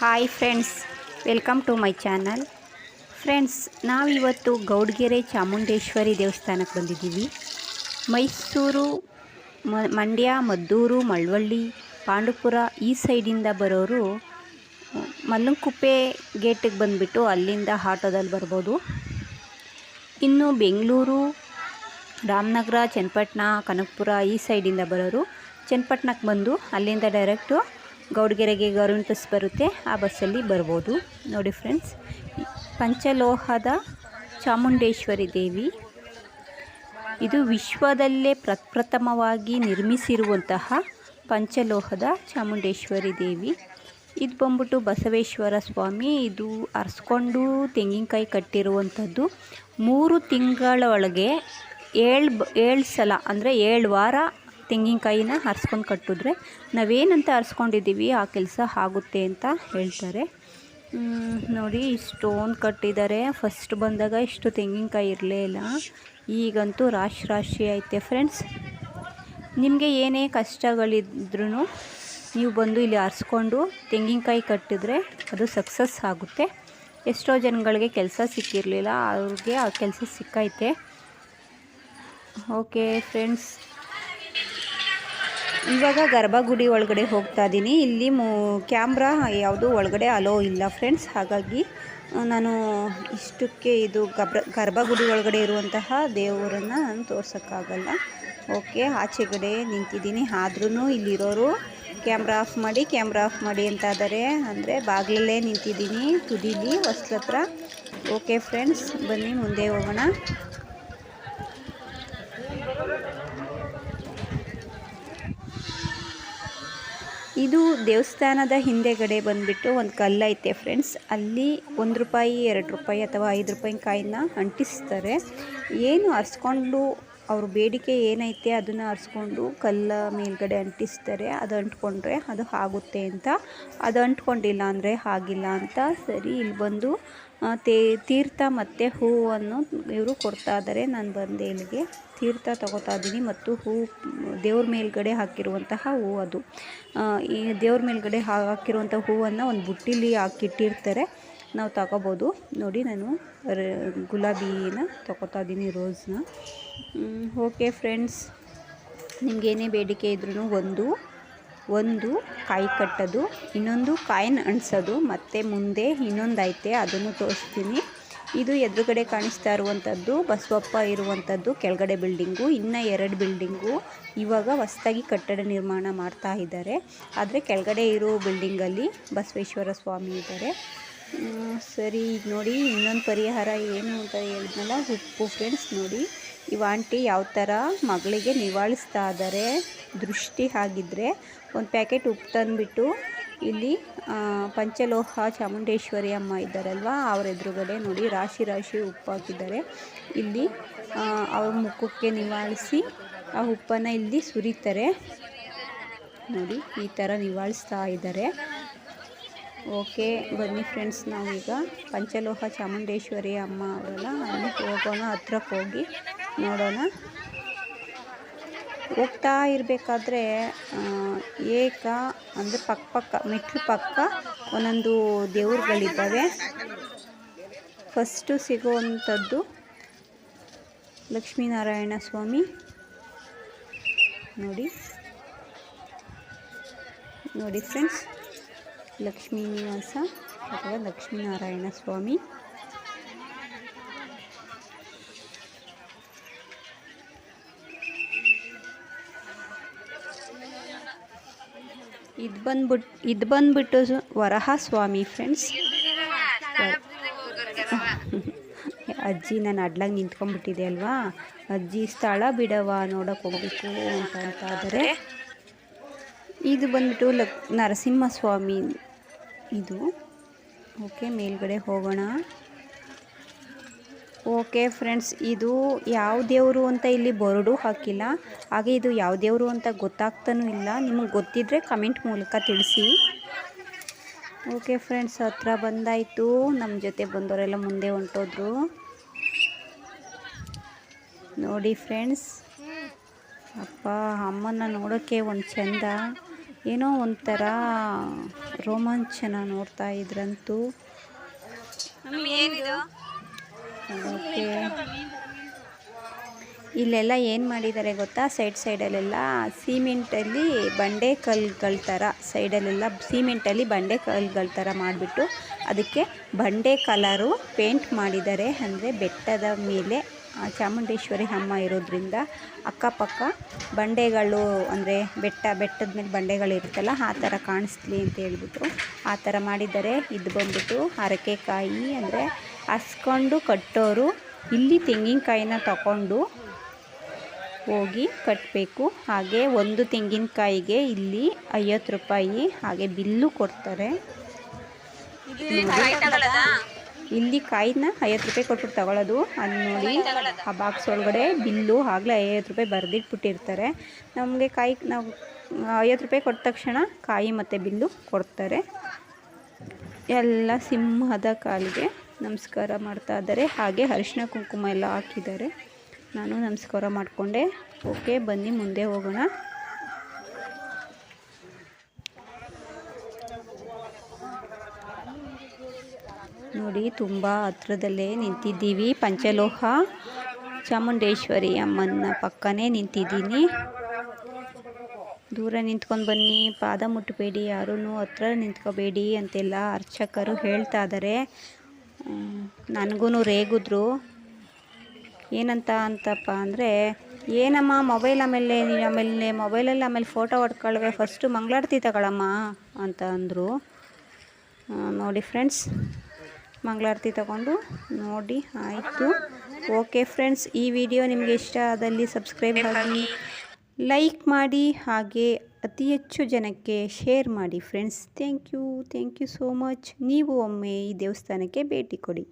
Hi friends welcome to my channel friends ನಾವಿವತ್ತು ಗೌಡ್ಗೆರೆ ಚಾಮುಂಡೇಶ್ವರಿ ದೇವಸ್ಥಾನಕ್ಕೆ ಬಂದಿದ್ದೀವಿ. ಮೈಸೂರು ಮಂಡ್ಯ, ಮದ್ದೂರು, ಮಳವಳ್ಳಿ, ಪಾಂಡುಪುರ ಈ ಸೈಡಿಂದ ಬರೋರು, ಮಲ್ಲಂಕುಪ್ಪೆ ಗೇಟಿಗೆ ಬಂದುಬಿಟ್ಟು ಅಲ್ಲಿಂದ ಆಟೋದಲ್ಲಿ ಬರ್ಬೋದು. ಇನ್ನು ಬೆಂಗಳೂರು, ರಾಮನಗರ, ಚನ್ನಪಟ್ಟಣ, ಕನಕಪುರ ಈ ಸೈಡಿಂದ ಬರೋರು. ಚನ್ನಪಟ್ಟಣಕ್ಕೆ ಬಂದು ಅಲ್ಲಿಂದ ಡೈರೆಕ್ಟು ಗೌಡ್ಗೆರೆಗೆ ಗೌರ್ಮೆಂಟ್ ಬಸ್ ಬರುತ್ತೆ, ಆ ಬಸ್ಸಲ್ಲಿ ಬರ್ಬೋದು. ನೋಡಿ ಫ್ರೆಂಡ್ಸ್ ಪಂಚಲೋಹದ ಚಾಮುಂಡೇಶ್ವರಿ ದೇವಿ. ಇದು ವಿಶ್ವದಲ್ಲೇ ಪ್ರಪ್ರಥಮವಾಗಿ ನಿರ್ಮಿಸಿರುವಂತಹ ಪಂಚಲೋಹದ ಚಾಮುಂಡೇಶ್ವರಿ ದೇವಿ. ಇದು ಬಂದ್ಬಿಟ್ಟು ಬಸವೇಶ್ವರ ಸ್ವಾಮಿ, ಇದು ಅರ್ಸ್ಕೊಂಡು ತೆಂಗಿನಕಾಯಿ ಕಟ್ಟಿರುವಂಥದ್ದು. ಮೂರು ತಿಂಗಳ ಒಳಗೆ ಏಳು ಏಳು ಸಲ, ಅಂದರೆ ಏಳು ವಾರ ತೆಂಗಿನಕಾಯಿನ ಹರ್ಸ್ಕೊಂಡು ಕಟ್ಟಿದ್ರೆ ನಾವೇನಂತ ಹರ್ಸ್ಕೊಂಡಿದ್ದೀವಿ, ಆ ಕೆಲಸ ಆಗುತ್ತೆ ಅಂತ ಹೇಳ್ತಾರೆ. ನೋಡಿ ಸ್ಟೋನ್ ಕಟ್ಟಿದ್ದಾರೆ. ಫಸ್ಟ್ ಬಂದಾಗ ಇಷ್ಟು ತೆಂಗಿನಕಾಯಿ ಇರಲೇ ಇಲ್ಲ. ಈಗಂತೂ ರಾಶಿ ರಾಶಿ ಐತೆ ಫ್ರೆಂಡ್ಸ್ ನಿಮಗೆ ಏನೇ ಕಷ್ಟಗಳಿದ್ರೂ ನೀವು ಬಂದು ಇಲ್ಲಿ ಹರ್ಸ್ಕೊಂಡು ತೆಂಗಿನಕಾಯಿ ಕಟ್ಟಿದ್ರೆ ಅದು ಸಕ್ಸಸ್ ಆಗುತ್ತೆ. ಎಷ್ಟೋ ಜನಗಳಿಗೆ ಕೆಲಸ ಸಿಕ್ಕಿರಲಿಲ್ಲ, ಅವ್ರಿಗೆ ಆ ಕೆಲಸ ಸಿಕ್ಕೈತೆ. ಓಕೆ ಫ್ರೆಂಡ್ಸ್ ಇವಾಗ ಗರ್ಭಗುಡಿ ಒಳಗಡೆ ಹೋಗ್ತಾ ಇದ್ದೀನಿ ಇಲ್ಲಿ ಮೂ, ಕ್ಯಾಮ್ರಾ ಯಾವುದು ಒಳಗಡೆ ಅಲೋ ಇಲ್ಲ ಫ್ರೆಂಡ್ಸ್. ಹಾಗಾಗಿ ನಾನು ಇಷ್ಟಕ್ಕೆ ಇದು ಗಬ್ರ, ಗರ್ಭಗುಡಿ ಒಳಗಡೆ ಇರುವಂತಹ ದೇವರನ್ನು ನಾನು ತೋರ್ಸೋಕ್ಕಾಗಲ್ಲ. ಓಕೆ ಆಚೆಗಡೆ ನಿಂತಿದ್ದೀನಿ. ಆದ್ರೂ ಇಲ್ಲಿರೋರು ಕ್ಯಾಮ್ರಾ ಆಫ್ ಮಾಡಿ, ಕ್ಯಾಮ್ರಾ ಆಫ್ ಮಾಡಿ ಅಂತ ಇದ್ದಾರೆ ಅಂದರೆ ಬಾಗಿಲಲ್ಲೇ ನಿಂತಿದ್ದೀನಿ ತುದೀಲಿ, ಹೊಸ್ಲತ್ರ. ಓಕೆ, ಫ್ರೆಂಡ್ಸ್, ಬನ್ನಿ, ಮುಂದೆ ಹೋಗೋಣ. ಇದು ದೇವಸ್ಥಾನದ ಹಿಂದೆಗಡೆ ಬಂದ್ಬಿಟ್ಟು ಒಂದು ಕಲ್ಲೈತೆ ಫ್ರೆಂಡ್ಸ್. ಅಲ್ಲಿ ಒಂದು ರೂಪಾಯಿ, ಎರಡು ರೂಪಾಯಿ ಅಥವಾ ಐದು ರೂಪಾಯಿ ಕಾಯಿನ ಅಂಟಿಸ್ತಾರೆ. ಏನು ಅರ್ಸ್ಕೊಂಡು ಅವ್ರ ಬೇಡಿಕೆ ಏನೈತೆ ಅದನ್ನು ಅರ್ಸ್ಕೊಂಡು ಕಲ್ಲ ಮೇಲ್ಗಡೆ ಅಂಟಿಸ್ತಾರೆ. ಅದು ಅಂಟ್ಕೊಂಡ್ರೆ ಅದು ಆಗುತ್ತೆ ಅಂತ. ಅದು ಅಂಟ್ಕೊಂಡಿಲ್ಲ ಅಂದರೆ ಆಗಿಲ್ಲ ಅಂತ ಸರಿ, ಇಲ್ಲಿ ಬಂದು ತೀರ್ಥ ಮತ್ತು ಹೂವನ್ನು ಇವರು ಕೊಡ್ತಾ ಇದ್ದಾರೆ ನಾನು ಬಂದೆ ಇಲ್ಲಿಗೆ ತೀರ್ಥ ತಗೋತಾ ಇದ್ದೀನಿ ಮತ್ತು ಹೂ ದೇವ್ರ ಮೇಲ್ಗಡೆ ಹಾಕಿರುವಂತಹ ಹೂವು ಅದು. ಈ ದೇವ್ರ ಮೇಲ್ಗಡೆ ಹಾಕಿರುವಂಥ ಹೂವನ್ನು ಒಂದು ಬುಟ್ಟಿಲಿ ಹಾಕಿಟ್ಟಿರ್ತಾರೆ. ನಾವು ತಗೋಬೋದು. ನೋಡಿ ನಾನು ಗುಲಾಬಿನ ತಗೋತಾ ಇದ್ದೀನಿ ರೋಸ್ನ. Okay friends. ನಿಮಗೇನೇ ಬೇಡಿಕೆ ಇದ್ರೂ ಒಂದು ಒಂದು ಕಾಯಿ ಕಟ್ಟೋದು, ಇನ್ನೊಂದು ಕಾಯಿನ ಅಣಿಸೋದು, ಮತ್ತು ಮುಂದೆ ಇನ್ನೊಂದು ಐತೆ, ಅದನ್ನು ತೋರಿಸ್ತೀನಿ. ಇದು ಎದುರುಗಡೆ ಕಾಣಿಸ್ತಾ ಇರುವಂಥದ್ದು ಬಸವಪ್ಪ ಇರುವಂಥದ್ದು ಕೆಳಗಡೆ ಬಿಲ್ಡಿಂಗು, ಇನ್ನು ಎರಡು ಬಿಲ್ಡಿಂಗು. ಇವಾಗ ಹೊಸದಾಗಿ ಕಟ್ಟಡ ನಿರ್ಮಾಣ ಮಾಡ್ತಾ ಇದ್ದಾರೆ. ಆದರೆ ಕೆಳಗಡೆ ಇರೋ ಬಿಲ್ಡಿಂಗಲ್ಲಿ ಬಸವೇಶ್ವರ ಸ್ವಾಮಿ ಇದ್ದಾರೆ. ಸರಿ, ಈಗ ನೋಡಿ ಇನ್ನೊಂದು ಪರಿಹಾರ ಏನು ಅಂತ ಹೇಳಿದ್ನಲ್ಲ? ಉಪ್ಪು ಫ್ರೆಂಡ್ಸ್ ನೋಡಿ. ಈ ಆಂಟಿ ಯಾವ ಥರ ಮಗಳಿಗೆ ನಿವಾಳಿಸ್ತಾ ಇದ್ದಾರೆ. ದೃಷ್ಟಿ ಆಗಿದ್ದರೆ ಒಂದು ಪ್ಯಾಕೆಟ್ ಉಪ್ಪು ತಂದುಬಿಟ್ಟು ಇಲ್ಲಿ ಪಂಚಲೋಹ, ಚಾಮುಂಡೇಶ್ವರಿ ಅಮ್ಮ ಇದ್ದಾರಲ್ವ? ಅವ್ರ ಎದುರುಗಡೆ ನೋಡಿ ರಾಶಿ ರಾಶಿ ಉಪ್ಪು ಹಾಕಿದ್ದಾರೆ. ಇಲ್ಲಿ ಅವ್ರ ಮುಖಕ್ಕೆ ನಿವಾಳಿಸಿ, ಆ ಉಪ್ಪನ್ನು ಇಲ್ಲಿ ಸುರಿತಾರೆ. ನೋಡಿ, ಈ ಥರ ನಿವಾಳಿಸ್ತಾ ಇದ್ದಾರೆ. ಓಕೆ, ಬನ್ನಿ ಫ್ರೆಂಡ್ಸ್, ನಾವೀಗ ಪಂಚಲೋಹ, ಚಾಮುಂಡೇಶ್ವರಿ ಅಮ್ಮ ಅವರೆಲ್ಲ, ಅಲ್ಲಿ ಹೋಗೋಣ ಹತ್ರಕ್ಕೆ ಹೋಗಿ ನೋಡೋಣ. ಹೋಗ್ತಾ ಇರಬೇಕಾದ್ರೆ ಏಕ ಅಂದರೆ ಪಕ್ಕ ಪಕ್ಕ, ಮೆಟ್ಲು ಪಕ್ಕ ಒಂದೊಂದು ದೇವ್ರುಗಳಿದ್ದಾವೆ. ಫಸ್ಟು ಸಿಗುವಂಥದ್ದು ಲಕ್ಷ್ಮೀನಾರಾಯಣ ಸ್ವಾಮಿ. ನೋಡಿ. ನೋಡಿ ಫ್ರೆಂಡ್ಸ್ ಲಕ್ಷ್ಮೀ ನಿವಾಸ ಅಥವಾ ಲಕ್ಷ್ಮೀನಾರಾಯಣ ಸ್ವಾಮಿ. ಇದು ಬಂದ್ಬಿಟ್ಟು ಇದು ಬಂದ್ಬಿಟ್ಟು ವರಹ ಸ್ವಾಮಿ ಫ್ರೆಂಡ್ಸ್ ಅಜ್ಜಿ ನಾನು ಅಡ್ಲಾಗಿ ನಿಂತ್ಕೊಂಡ್ಬಿಟ್ಟಿದೆ ಅಲ್ವಾ? ಅಜ್ಜಿ ಸ್ಥಳ ಬಿಡವ ನೋಡೋಕೆ ಹೋಗ್ಬೇಕು ಅಂತ ಅಂತ ಆದರೆ ಇದು ಬಂದ್ಬಿಟ್ಟು ಲಕ್, ನರಸಿಂಹಸ್ವಾಮಿ ಇದು. ಓಕೆ, ಮೇಲ್ಗಡೆ ಹೋಗೋಣ. ಓಕೆ ಫ್ರೆಂಡ್ಸ್, ಇದು ಯಾವ ದೇವರು ಅಂತ ಇಲ್ಲಿ ಬೋರ್ಡು ಹಾಕಿಲ್ಲ. ಹಾಗೆ ಇದು ಯಾವ ದೇವರು ಅಂತ ಗೊತ್ತಾಗ್ತಾನೂ ಇಲ್ಲ. ನಿಮಗೆ ಗೊತ್ತಿದ್ದರೆ ಕಮೆಂಟ್ ಮೂಲಕ ತಿಳಿಸಿ. ಓಕೆ ಫ್ರೆಂಡ್ಸ್, ಹತ್ರ ಬಂದಾಯಿತು. ನಮ್ಮ ಜೊತೆ ಬಂದವರೆಲ್ಲ ಮುಂದೆ ಹೊಂಟೋದ್ರು. ನೋಡಿ ಫ್ರೆಂಡ್ಸ್, ಅಪ್ಪ, ಅಮ್ಮನ ನೋಡೋಕ್ಕೆ ಒಂದು ಚೆಂದ. ಏನೋ ಒಂಥರ ರೋಮಾಂಚನ ನೋಡ್ತಾ ಇದ್ರಂತೂ. ಓಕೆ. ಇಲ್ಲೆಲ್ಲ ಏನು ಮಾಡಿದ್ದಾರೆ ಗೊತ್ತಾ? ಸೈಡ್ ಸೈಡಲ್ಲೆಲ್ಲ ಸಿಮೆಂಟಲ್ಲಿ ಬಂಡೆ ಕಲ್ಲುಗಳ ಥರ, ಸೈಡಲ್ಲೆಲ್ಲ ಸಿಮೆಂಟಲ್ಲಿ ಬಂಡೆ ಕಲ್ಲುಗಳ ಥರ ಮಾಡಿಬಿಟ್ಟು ಅದಕ್ಕೆ ಬಂಡೆ ಕಲರು ಪೇಂಟ್ ಮಾಡಿದ್ದಾರೆ. ಅಂದರೆ ಬೆಟ್ಟದ ಮೇಲೆ ಚಾಮುಂಡೇಶ್ವರಿ ಅಮ್ಮ ಇರೋದ್ರಿಂದ ಅಕ್ಕಪಕ್ಕ ಬಂಡೆಗಳು, ಅಂದರೆ ಬೆಟ್ಟ, ಬೆಟ್ಟದ ಮೇಲೆ ಬಂಡೆಗಳಿರುತ್ತಲ್ಲ ಆ ಥರ ಕಾಣಿಸ್ಲಿ ಅಂತ ಹೇಳ್ಬಿಟ್ಟು ಆ ಥರ ಮಾಡಿದ್ದಾರೆ. ಇದು ಬಂದ್ಬಿಟ್ಟು ಹರಕೆಕಾಯಿ ಅಂದರೆ ಹಸ್ಕೊಂಡು ಕಟ್ಟೋರು ಇಲ್ಲಿ ತೆಂಗಿನಕಾಯಿನ ತಗೊಂಡು ಹೋಗಿ ಕಟ್ಟಬೇಕು ಹಾಗೆ ಒಂದು ತೆಂಗಿನಕಾಯಿಗೆ ಇಲ್ಲಿ ಐವತ್ತು ರೂಪಾಯಿ ಹಾಗೆ ಬಿಲ್ಲು ಕೊಡ್ತಾರೆ. ಇಲ್ಲಿ ಕಾಯಿನ ಐವತ್ತು ರೂಪಾಯಿ ಕೊಟ್ಬಿಟ್ಟು ತಗೊಳ್ಳೋದು ಅಲ್ಲಿ ನೋಡಿ ಆ ಬಾಕ್ಸ್ ಒಳಗಡೆ ಬಿಲ್ಲು ಆಗಲೇ ಐವತ್ತು ರೂಪಾಯಿ ಬರೆದಿಟ್ಬಿಟ್ಟಿರ್ತಾರೆ. ನಮಗೆ ಕಾಯಿ ನಾವು ಐವತ್ತು ರೂಪಾಯಿ ಕೊಟ್ಟ ತಕ್ಷಣ ಕಾಯಿ ಮತ್ತು ಬಿಲ್ಲು ಕೊಡ್ತಾರೆ. ಎಲ್ಲ ಸಿಂಹದ ಕಾಲಿಗೆ. ನಮಸ್ಕಾರ ಮಾಡ್ತಾ ಇದ್ದಾರೆ. ಹಾಗೆ ಅರಿಶಿನ ಕುಂಕುಮ ಎಲ್ಲ ಹಾಕಿದ್ದಾರೆ. ನಾನು ನಮಸ್ಕಾರ ಮಾಡಿಕೊಂಡೆ. ಓಕೆ, ಬನ್ನಿ, ಮುಂದೆ ಹೋಗೋಣ. ನೋಡಿ, ತುಂಬ ಹತ್ರದಲ್ಲೇ ನಿಂತಿದ್ದೀವಿ. ಪಂಚಲೋಹ, ಚಾಮುಂಡೇಶ್ವರಿ ಅಮ್ಮನ ಪಕ್ಕನೇ ನಿಂತಿದ್ದೀನಿ. ದೂರ ನಿಂತ್ಕೊಂಡು ಬನ್ನಿ. ಪಾದ ಮುಟ್ಟಬೇಡಿ ಯಾರೂ ಹತ್ರ ನಿಂತ್ಕೋಬೇಡಿ ಅಂತೆಲ್ಲ ಅರ್ಚಕರು ಹೇಳ್ತಾ ಇದ್ದಾರೆ. ನನಗೂ ರೇಗಿದ್ರು. ಏನಂತ ಅಂತಪ್ಪ ಅಂದರೆ ಏನಮ್ಮ ಮೊಬೈಲ್ ಆಮೇಲೆ ನೀನು ಆಮೇಲೆ ಮೊಬೈಲಲ್ಲಿ ಆಮೇಲೆ ಫೋಟೋ ಹೊಡ್ಕೊಳ್ವೆ ಫಸ್ಟು ಮಂಗಳಾರತಿ ತಗೊಳಮ್ಮ ಅಂತ ಅಂದರು. ನೋಡಿ ಫ್ರೆಂಡ್ಸ್ ಮಂಗಳಾರತಿ ತಗೊಂಡು ನೋಡಿ ಆಯಿತು. ಓಕೆ ಫ್ರೆಂಡ್ಸ್ ಈ ವಿಡಿಯೋ ನಿಮಗೆ ಇಷ್ಟ ಆದಲ್ಲಿ ಸಬ್ಸ್ಕ್ರೈಬ್ ಆಗಿ ಲೈಕ್ ಮಾಡಿ ಹಾಗೆ ಅತಿ ಹೆಚ್ಚು ಜನಕ್ಕೆ ಶೇರ್ ಮಾಡಿ friends thank you thank you so much ನೀವು ಒಮ್ಮೆ ಈ ದೇವಸ್ಥಾನಕ್ಕೆ ಭೇಟಿ ಕೊಡಿ.